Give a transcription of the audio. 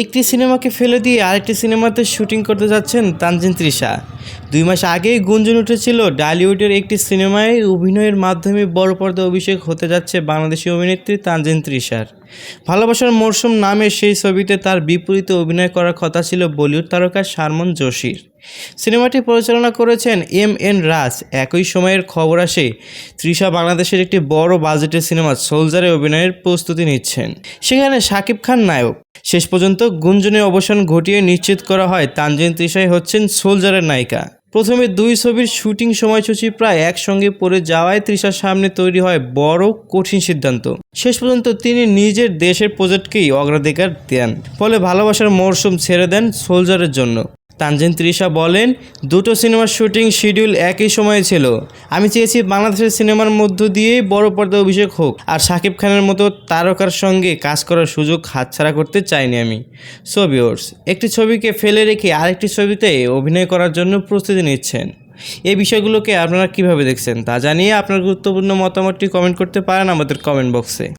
একটি সিনেমাকে ফেলে দিয়ে আরেকটি সিনেমাতে শুটিং করতে যাচ্ছেন তানজিন ত্রিশা দুই মাস আগেই গুঞ্জন উঠেছিল, ডালিউডের একটি সিনেমায় অভিনয়ের মাধ্যমে বড় পর্দা অভিষেক হতে যাচ্ছে বাংলাদেশি অভিনেত্রী তানজিন ত্রিশার ভালোবাসার মরশুম নামে সেই ছবিতে তার বিপরীতে অভিনয় করার কথা ছিল বলিউড তারকা সারমন জোশীর। সিনেমাটি পরিচালনা করেছেন এম এন রাজ। একই সময়ের খবর আসে, তৃষা বাংলাদেশের একটি বড় বাজেটের সিনেমা সোলজারে অভিনয়ের প্রস্তুতি নিচ্ছেন। সেখানে শাকিব খান নায়ক। শেষ পর্যন্ত গুঞ্জনের অবসান ঘটিয়ে নিশ্চিত করা হয় তানজিন তৃষাই হচ্ছেন সোলজারের নায়িকা। প্রথমে দুই ছবির শুটিং সময়সূচি প্রায় একসঙ্গে পড়ে যাওয়ায় তৃষার সামনে তৈরি হয় বড় কঠিন সিদ্ধান্ত। শেষ পর্যন্ত তিনি নিজের দেশের প্রজেক্টকেই অগ্রাধিকার দেন, ফলে ভালোবাসার মরশুম ছেড়ে দেন সোলজারের জন্য। তানজিন তৃষা বলেন, দুটো সিনেমার শুটিং শিডিউল একই সময়ে ছিল। আমি চেয়েছি বাংলাদেশের সিনেমার মধ্য দিয়েই বড় পর্দায় অভিষেক হোক, আর শাকিব খানের মতো তারকার সঙ্গে কাজ করার সুযোগ হাতছাড়া করতে চাইনি আমি। সো ভিউয়ার্স একটি ছবিকে ফেলে রেখে আরেকটি ছবিতে অভিনয় করার জন্য প্রস্তুতি নিচ্ছেন। এই বিষয়গুলোকে আপনারা কীভাবে দেখছেন তা জানিয়ে আপনার গুরুত্বপূর্ণ মতামতটি কমেন্ট করতে পারেন আমাদের কমেন্ট বক্সে।